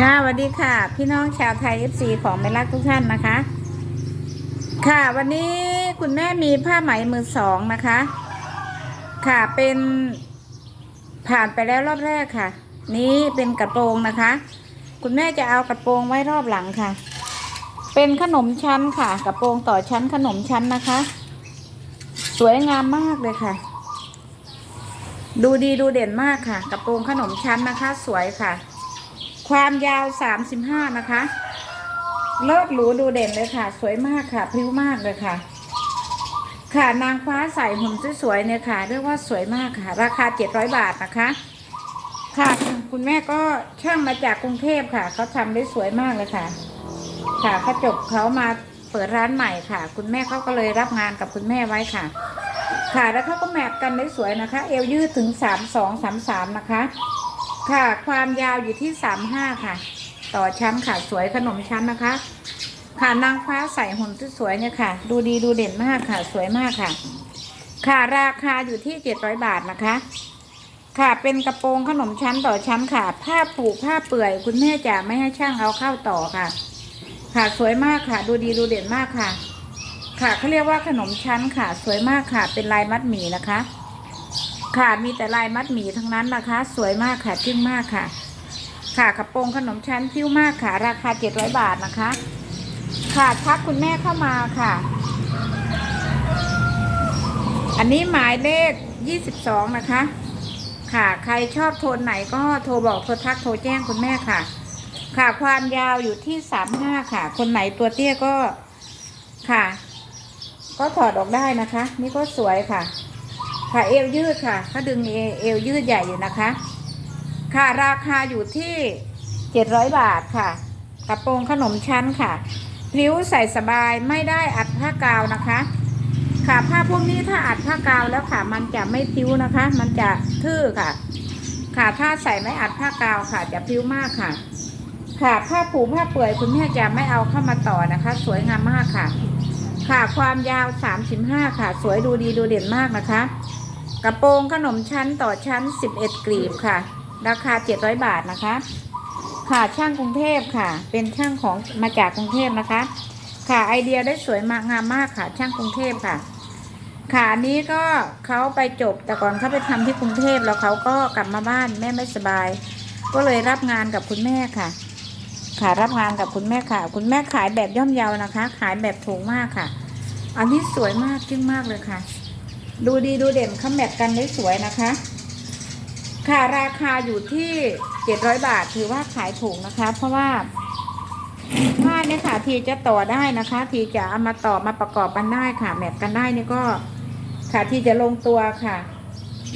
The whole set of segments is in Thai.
ค่ะสวัสดีค่ะ พี่น้องชาวไทย FC ของแม่รักทุกท่านนะคะ ค่ะวันนี้คุณแม่มีผ้าไหมมือสองนะคะ ค่ะเป็นผ่านไปแล้วรอบแรกค่ะ นี้เป็นกระโปรงนะคะ คุณแม่จะเอากระโปรงไว้รอบหลังค่ะ เป็นขนมชั้นค่ะ กระโปรงต่อชั้นขนมชั้นนะคะ สวยงามมากเลยค่ะ ดูดีดูเด่นมากค่ะ กระโปรงขนมชั้นนะคะ สวยค่ะ ความยาว35นะคะเลิศหรูดูเด่นเลยค่ะ สวยมากค่ะ พริ้วมากเลยค่ะ ค่ะนางฟ้าใส่หุ่นสวยๆเนี่ยค่ะ เรียกว่าสวยมากค่ะ ราคา700บาทนะคะ ค่ะคุณแม่ก็ช่างมาจากกรุงเทพค่ะเขาทำได้สวยมากเลยค่ะ ค่ะเขาจบเขามาเปิดร้านใหม่ค่ะ คุณแม่เขาก็เลยรับงานกับคุณแม่ไว้ค่ะ ค่ะแล้วเขาก็แมทกันได้สวยนะคะ เอวยืดถึง32 33นะคะ ค่ะ ความยาวอยู่ที่สามห้าค่ะ ต่อชั้นค่ะสวยขนมชั้นนะคะ ค่ะนางฟ้าใส่หุ่นที่สวยเนี่ยค่ะ ดูดีดูเด่นมากค่ะ สวยมากค่ะ ค่ะราคาอยู่ที่เจ็ดร้อยบาทนะคะ ค่ะเป็นกระโปรงขนมชั้นต่อชั้นค่ะ ผ้าผูกผ้าเปื่อย คุณแม่จะไม่ให้ช่างเอาเข้าต่อค่ะ ค่ะสวยมากค่ะ ดูดีดูเด่นมากค่ะ ค่ะเขาเรียกว่าขนมชั้นค่ะ สวยมากค่ะ เป็นลายมัดหมี่นะคะ ค่ะมีแต่ลายมัดหมี่ทั้งนั้นนะคะ สวยมากค่ะจึ้งมากค่ะ ค่ะกระโปรงขนมชั้นพิ้วมากค่ะ ราคา700บาทนะคะ ค่ะทักคุณแม่เข้ามาค่ะ อันนี้หมายเลข22นะคะ ค่ะใครชอบโทนไหนก็โทรบอกโทรทักโทรแจ้งคุณแม่ค่ะ ค่ะความยาวอยู่ที่35ค่ะ คนไหนตัวเตี้ยก็ค่ะ ก็ถอดออกได้นะคะ นี่ก็สวยค่ะ ค่ะเอวยืดค่ะเขาดึงเอเอวยืดใหญ่อยู่นะคะ ค่ะราคาอยู่ที่เจ็ดร้อยบาทค่ะ กระโปรงขนมชั้นค่ะพลิ้วใส่สบายไม่ได้อัดผ้ากาวนะคะ ค่ะผ้าพวกนี้ถ้าอัดผ้ากาวแล้วค่ะมันจะไม่พลิ้วนะคะ มันจะทื่อค่ะ ค่ะถ้าใส่ไม่อัดผ้ากาวค่ะจะพลิ้วมากค่ะค่ะผ้าผูผ้าเปื่อยคุณแม่จะไม่เอาเข้ามาต่อนะคะ สวยงามมากค่ะ ค่ะความยาว 35 ค่ะ สวยดูดีดูเด่นมากนะคะ กระโปรงขนมชั้นต่อชั้น 11 กลีบค่ะ ราคา 700 บาทนะคะ ค่ะช่างกรุงเทพค่ะ เป็นช่างของมาจากกรุงเทพนะคะ ค่ะไอเดียได้สวยมากงามมากค่ะ ช่างกรุงเทพค่ะ ค่ะอันนี้ก็เขาไปจบแต่ก่อนเขาไปทำที่กรุงเทพแล้วเขาก็กลับมาบ้านแม่ไม่สบาย ก็เลยรับงานกับคุณแม่ค่ะ ค่ะรับงานกับคุณแม่ค่ะ คุณแม่ขายแบบย่อมเยานะคะ ขายแบบถูกมากค่ะ อันนี้สวยมากจึ้งมากเลยค่ะ ดูดีดูเด่นเขาแมทกันได้สวยนะคะ ค่ะราคาอยู่ที่เจ็ดร้อยบาทถือว่าขายถูกนะคะ เพราะว่าผ้าเนี่ยค่ะทีจะต่อได้นะคะ ทีจะเอามาต่อมาประกอบกันได้ค่ะ แมทกันได้นี่ก็ค่ะทีจะลงตัวค่ะ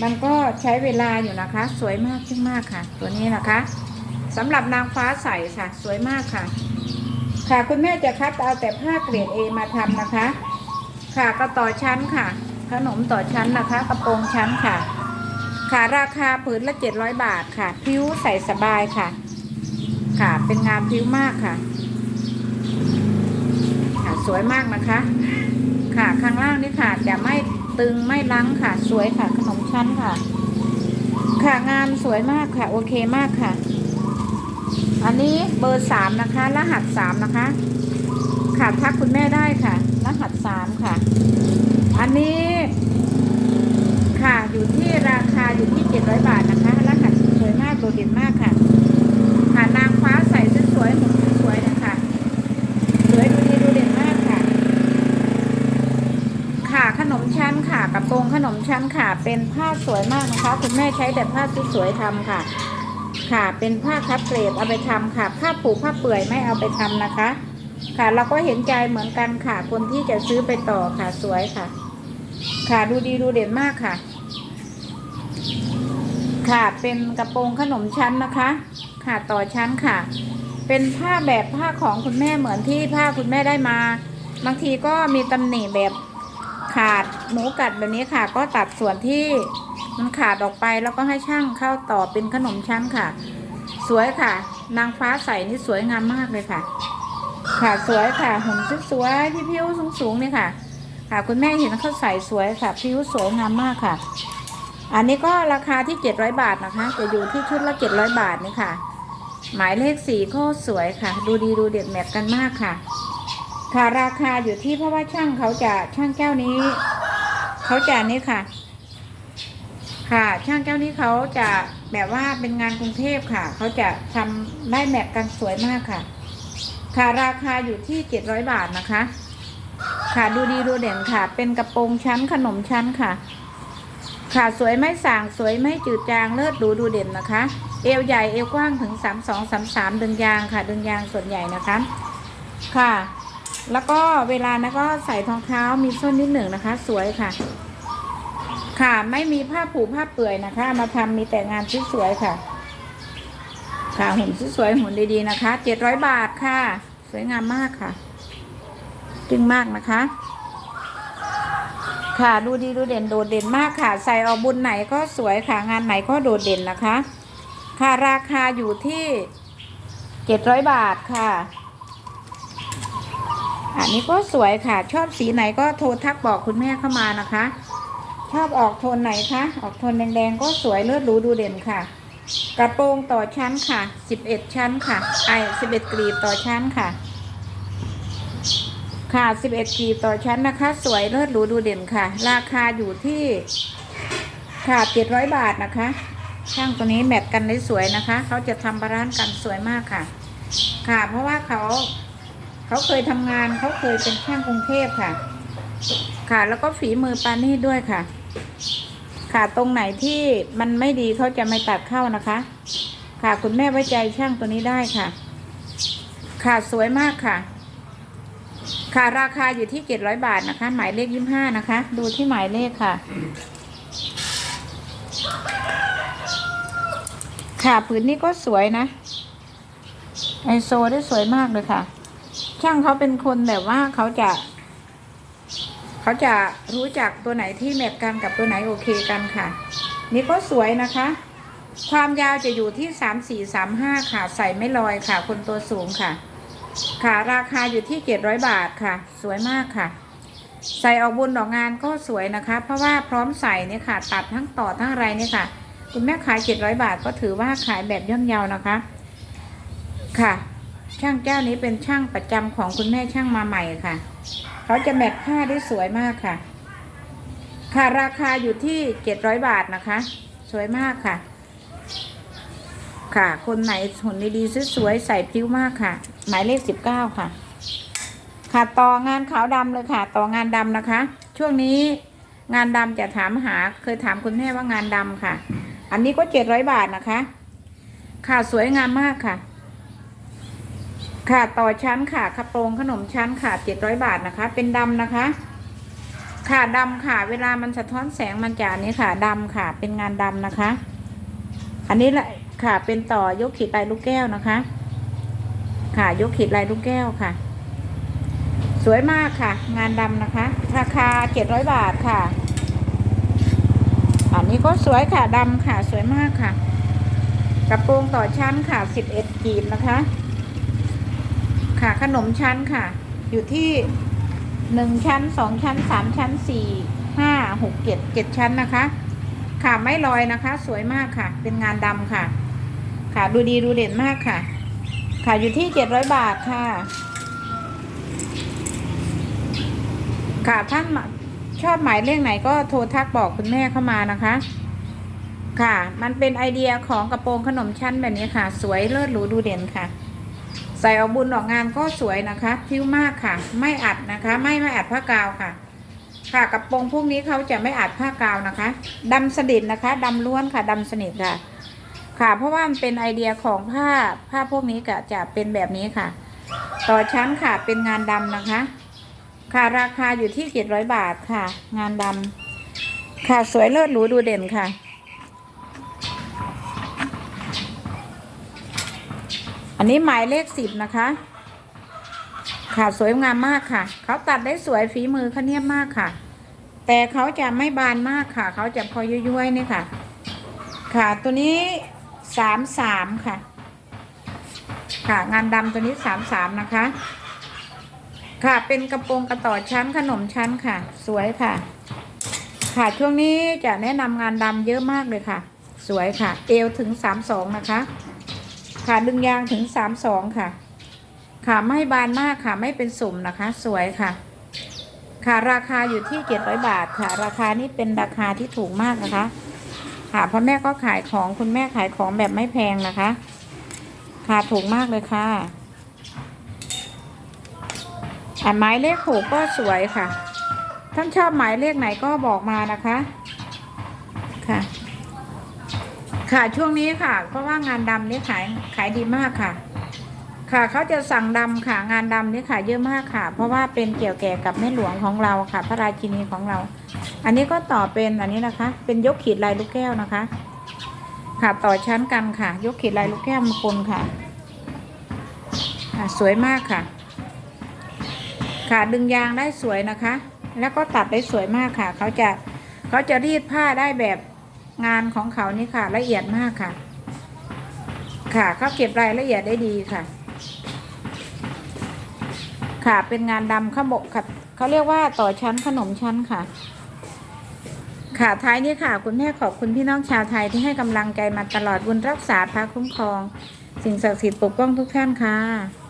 มันก็ใช้เวลาอยู่นะคะ สวยมากจึ้งมากค่ะ ตัวนี้นะคะสำหรับนางฟ้าใสค่ะ สวยมากค่ะ ค่ะคุณแม่จะคัดเอาแต่ผ้าเกรด A มาทำนะคะ ค่ะก็ต่อชั้นค่ะ ขนมต่อชั้นนะคะ กระโปรงชั้นค่ะ ค่ะราคาผืนละ700บาทค่ะ พิ้วใส่สบายค่ะ ค่ะเป็นงานพิ้วมากค่ะ ค่ะสวยมากนะคะ ค่ะข้างล่างนี่ค่ะจะไม่ตึงไม่ลังค่ะ สวยค่ะ ขนมชั้นค่ะ ค่ะงานสวยมากค่ะ โอเคมากค่ะ อันนี้เบอร์สามนะคะ รหัสสามนะคะค่ะทักคุณแม่ได้ค่ะ รหัสสามค่ะ อันนี้ อยู่ที่ราคาอยู่ที่เจ็ดร้อยบาทนะคะรหัสสวยมากโดดเด่นมากค่ะค่ะนางฟ้าใส่สวยๆหมุนสวยๆนะคะสวยดูดีดูเด่นมากค่ะ ค่ะขนมชั้นค่ะกระโปรงขนมชั้นค่ะ เป็นผ้าสวยมากนะคะ คุณแม่ใช้แต่ผ้าสวยๆทำค่ะ ค่ะเป็นผ้าคัดเกรดเอาไปทำค่ะ ผ้าผูกผ้าเปื่อยไม่เอาไปทำนะคะ ค่ะเราก็เห็นใจเหมือนกันค่ะ คนที่จะซื้อไปต่อค่ะสวยค่ะ ค่ะดูดีดูเด่นมากค่ะ ค่ะ เป็นกระโปรงขนมชั้นนะคะ ค่ะต่อชั้นค่ะ เป็นผ้าแบบผ้าของคุณแม่เหมือนที่ผ้าคุณแม่ได้มา บางทีก็มีตำหนิแบบขาดหนูกัดแบบนี้ค่ะ ก็ตัดส่วนที่มันขาดออกไปแล้วก็ให้ช่างเข้าต่อเป็นขนมชั้นค่ะ สวยค่ะ นางฟ้าใส่นี่สวยงามมากเลยค่ะ ค่ะสวยค่ะหุ่นสวยๆที่พิ้วสูงๆนี่ค่ะ ค่ะ คุณแม่เห็นเขาใส่สวยค่ะพิ้วสวยงามมากค่ะ อันนี้ก็ราคาที่ 700 บาทนะคะ จะอยู่ที่ชุดละ 700 บาทนี่ค่ะ หมายเลขสี่ก็สวยค่ะ ดูดีดูเด็ดแมทกันมากค่ะ ค่ะราคาอยู่ที่เพราะว่าช่างเขาจะช่างแก้วนี้ เขาจะนี่ค่ะ ค่ะช่างแก้วนี้เขาจะแบบว่าเป็นงานกรุงเทพค่ะ เขาจะทำได้แมทกันสวยมากค่ะ ค่ะราคาอยู่ที่เจ็ดร้อยบาทนะคะ ค่ะดูดีดูเด่นค่ะ เป็นกระโปรงชั้นขนมชั้นค่ะ ค่ะสวยไม่สางสวยไม่จืดจางเลิศดูดูเด่นนะคะ เอวใหญ่เอวกว้างถึงสามสองสามสามดึงยางค่ะ ดึงยางส่วนใหญ่นะคะ ค่ะ แล้วก็เวลานะก็ใส่ทองเท้ามีส้นนิดหนึ่งนะคะ สวยค่ะ ค่ะไม่มีผ้าผูผ้าเปื่อยนะคะ มาทำมีแต่งานที่สวยๆค่ะ ค่ะหุ่นสวยๆหุ่นดีๆนะคะเจ็ดร้อยบาทค่ะ สวยงามมากค่ะจึงมากนะคะ ค่ะดูดีดูเด่นโดดเด่นมากค่ะ ใส่ออกบุญไหนก็สวยค่ะงานไหนก็โดดเด่นนะคะ ค่ะราคาอยู่ที่เจ็ดร้อยบาทค่ะ อันนี้ก็สวยค่ะ ชอบสีไหนก็โทรทักบอกคุณแม่เข้ามานะคะ ชอบออกโทนไหนคะ ออกโทนแดงๆก็สวยเลือดรูดูเด่นค่ะ กระโปรงต่อชั้นค่ะ11ชั้นค่ะไอ11กรีบต่อชั้นค่ะ ค่ะ 11กีบต่อชั้นนะคะ สวยเลิศหรูดูเด่นค่ะ ราคาอยู่ที่ค่ะ700 บาทนะคะ ช่างตัวนี้แมทกันได้สวยนะคะ เขาจะทำบาร้านกันสวยมากค่ะ ค่ะ เพราะว่าเขาเขาเคยทำงานเขาเคยเป็นช่างกรุงเทพค่ะ ค่ะ แล้วก็ฝีมือปานี่ด้วยค่ะ ค่ะตรงไหนที่มันไม่ดีเขาจะไม่ตัดเข้านะคะ ค่ะคุณแม่ไว้ใจช่างตัวนี้ได้ค่ะ ค่ะสวยมากค่ะ ค่ะราคาอยู่ที่เจ็ดร้อยบาทนะคะ หมายเลขยี่ห้านะคะ ดูที่หมายเลขค่ะ ค่ะผืนนี้ก็สวยนะไอโซได้สวยมากเลยค่ะ ช่างเขาเป็นคนแบบว่าเขาจะ เขาจะรู้จักตัวไหนที่แมทกันกับตัวไหนโอเคกันค่ะ นี่ก็สวยนะคะ ความยาวจะอยู่ที่สามสี่สามห้าค่ะ ใส่ไม่ลอยค่ะ คนตัวสูงค่ะ ค่ะราคาอยู่ที่เจ็ดร้อยบาทค่ะ สวยมากค่ะ ใส่ออกบุญดอกงานก็สวยนะคะ เพราะว่าพร้อมใส่เนี่ยค่ะ ตัดทั้งต่อทั้งอะไรเนี่ยค่ะ คุณแม่ขายเจ็ดร้อยบาทก็ถือว่าขายแบบย่อมเยานะคะ ค่ะ ช่างเจ้านี้เป็นช่างประจำของคุณแม่ช่างมาใหม่ค่ะ เขาจะแมทผ้าได้สวยมากค่ะ ค่ะราคาอยู่ที่เจ็ดร้อยบาทนะคะ สวยมากค่ะ ค่ะ คนไหนหุ่นดีๆสวยๆใส่พริ้วมากค่ะ หมายเลขสิบเก้าค่ะ ค่ะต่องานขาวดำเลยค่ะ ต่องานดำนะคะ ช่วงนี้งานดำจะถามหาเคยถามคุณแม่ว่างานดำค่ะ อันนี้ก็เจ็ดร้อยบาทนะคะ ค่ะสวยงามมากค่ะ ค่ะต่อชั้นค่ะกระโปรงขนมชั้นค่ะเจ็ดร้อยบาทนะคะ เป็นดำนะคะ ค่ะดำค่ะ เวลามันสะท้อนแสงมันจะนนี้ค่ะดำค่ะ เป็นงานดำนะคะ อันนี้แหละ ค่ะเป็นต่อยกขีดลายลูกแก้วนะคะ ค่ะยกขีดลายลูกแก้วค่ะ สวยมากค่ะ งานดำนะคะ ราคาเจ็ดร้อยบาทค่ะ อันนี้ก็สวยค่ะดำค่ะ สวยมากค่ะ กระโปรงต่อชั้นค่ะสิบเอ็ดกีบนะคะ ค่ะขนมชั้นค่ะ อยู่ที่หนึ่งชั้นสองชั้นสามชั้นสี่ห้าหกเจ็ดเจ็ดชั้นนะคะ ค่ะไม่ลอยนะคะ สวยมากค่ะ เป็นงานดำค่ะ ค่ะ ดูดีดูเด่นมากค่ะ ค่ะอยู่ที่เจ็ดร้อยบาทค่ะ ค่ะท่านชอบหมายเลขไหนก็โทรทักบอกคุณแม่เข้ามานะคะ ค่ะ มันเป็นไอเดียของกระโปรงขนมชั้นแบบนี้ค่ะ สวยเลิศหรูดูเด่นค่ะ ใส่ออกบุญออกงานก็สวยนะคะพิ้วมากค่ะ ไม่อัดนะคะ ไม่ไม่อัดผ้ากาวค่ะค่ะกระโปรงพวกนี้เขาจะไม่อัดผ้ากาวนะคะดำสนิทนะคะดำล้วนค่ะดำสนิทค่ะ ค่ะ เพราะว่ามันเป็นไอเดียของผ้าผ้าพวกนี้ก็จะเป็นแบบนี้ค่ะ ต่อชั้นค่ะเป็นงานดำนะคะ ค่ะราคาอยู่ที่เจ็ดร้อยบาทค่ะ งานดำค่ะสวยเลิศหรูดูเด่นค่ะอันนี้หมายเลขสิบนะคะ ค่ะสวยงามมากค่ะ เขาตัดได้สวยฝีมือเขาเนียบมากค่ะ แต่เขาจะไม่บานมากค่ะ เขาจะพอย้วยๆนี่ค่ะ ค่ะตัวนี้ สามสามค่ะ ค่ะงานดำตัวนี้สามสามนะคะ ค่ะเป็นกระโปรงกระต่อชั้นขนมชั้นค่ะ สวยค่ะ ค่ะช่วงนี้จะแนะนำงานดำเยอะมากเลยค่ะ สวยค่ะ เอวถึงสามสองนะคะขาดึงยางถึงสามสองค่ะขาไม่บานมากค่ะไม่เป็นสุ่มนะคะ สวยค่ะค่ะราคาอยู่ที่เจ็ดร้อยบาทค่ะ ราคานี้เป็นราคาที่ถูกมากนะคะ ค่ะ เพ่อแม่ก็ขายของคุณแม่ขายของแบบไม่แพงนะคะ ค่ะถูกมากเลยค่ะอ่าหมายเลขหกก็สวยค่ะ ท่านชอบหมายเลขไหนก็บอกมานะคะ ค่ะ ค่ะช่วงนี้ค่ะ เพราะว่างานดำนี่ขายขายดีมากค่ะ ค่ะเขาจะสั่งดำค่ะ งานดำนี่ค่ะเยอะมากค่ะ เพราะว่าเป็นเกี่ยวแก่กับแม่หลวงของเราค่ะ พระราชินีของเรา อันนี้ก็ต่อเป็นอันนี้นะคะ เป็นยกขีดลายลูกแก้วนะคะ ค่ะต่อชั้นกันค่ะ ยกขีดลายลูกแก้วมงคลค่ะค่ะสวยมากค่ะ ค่ะดึงยางได้สวยนะคะ แล้วก็ตัดได้สวยมากค่ะ เขาจะเขาจะรีดผ้าได้แบบงานของเขานี่ค่ะ ละเอียดมากค่ะ ค่ะเขาเก็บรายละเอียดได้ดีค่ะ ค่ะเป็นงานดำขบกค่ะเขาเรียกว่าต่อชั้นขนมชั้นค่ะ ค่ะท้ายนี้ค่ะ คุณแม่ขอบคุณพี่น้องชาวไทยที่ให้กำลังใจมาตลอดบุญรักษาพระคุ้มครอง สิ่งศักดิ์สิทธิ์ปกป้องทุกท่านค่ะ